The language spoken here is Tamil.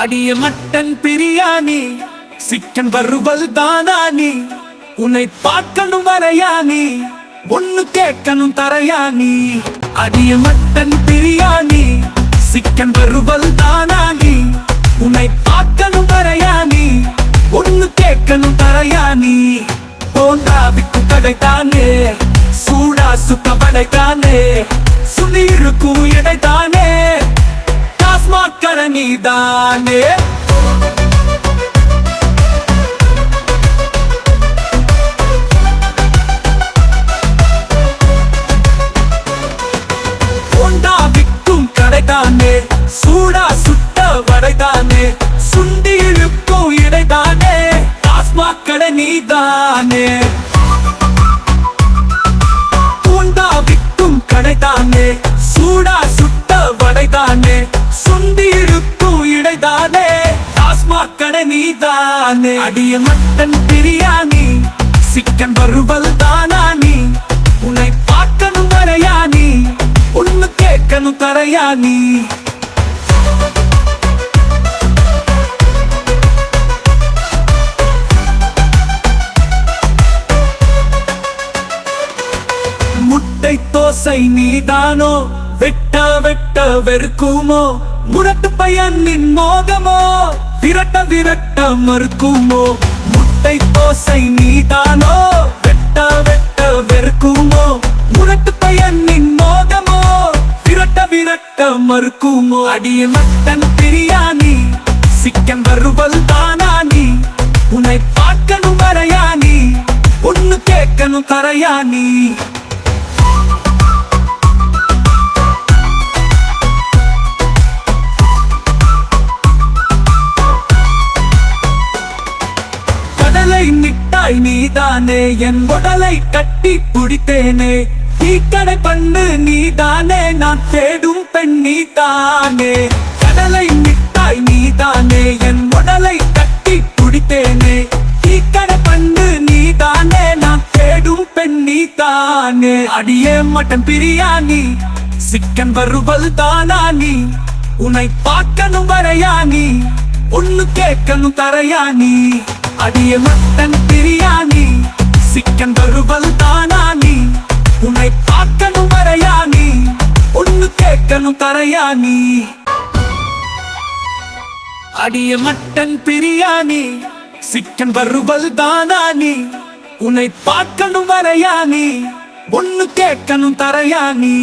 அடிய மட்டன் பிரியாணி சிக்கன் வறுவல் தானானி உன்னை பார்க்கணும் வரையானி ஒன்னு கேட்கணும் தரையானி அடிய மட்டன் பிரியாணி சிக்கன் வறுவல் தானானி உன்னை பார்க்கணும் வரையானி ஒன்னு கேட்கணும் தரையானி போண்டாவிக்கு கடைத்தானே சூடா சுத்த படைத்தானே நீதானே? தானே? அடிய மட்டன் பிரியாணி சிக்கன் வறுவல் தானானி உன்னை பார்க்கணும் வரையானி ஒண்ணு கேட்கணும் தரையானி முட்டை தோசை நீதானோ? வெட்ட வெட்ட வெறுக்குமோ? முரட்டு பையன் நின் மோகமோ? விரட்ட விரட்ட மறுக்குமோ? முட்டை தோசை நீதானோ? வெட்ட வெட்ட வெறுக்குமோ? முரட்டு பையனின் மோகமோ? விரட்ட விரட்ட மறுக்குமோ? அடிய மட்டன் பிரியாணி சிக்கன் வறுவல் தானானி உன்னை பார்க்கணும் வரையானி ஒன்னு கேட்கணும் தரையானி கடலை நிட்டாய் நீதானே? என் உடலை கட்டி பிடித்தேனே கடை பண்ணு நீதானே? நான் தேடும் பெண் நீதானே. கடலை நிட்டாய் நீதானே. என் உடலை கட்டி பிடித்தேனே கடை பண்ணு நீதானே? நான் தேடும் பெண் நீதானே. அடியே மட்டன் பிரியாணி சிக்கன் வருவல் தானா நீ உன்னை பார்க்கணும் வரையா நீ ஒன்னு கேட்கணும் தரையா நீ அடிய மத்தன் பிரியாணி சிக்கன் வறுவல் தானானி உன்னை பார்க்கணும் வரையானி ஒண்ணு கேட்கணும் தரையானி அடிய மட்டன் பிரியாணி சிக்கன் வறுவல் தானானி உன்னை பார்க்கணும் வரையானி ஒன்னு கேட்கணும் தரையானி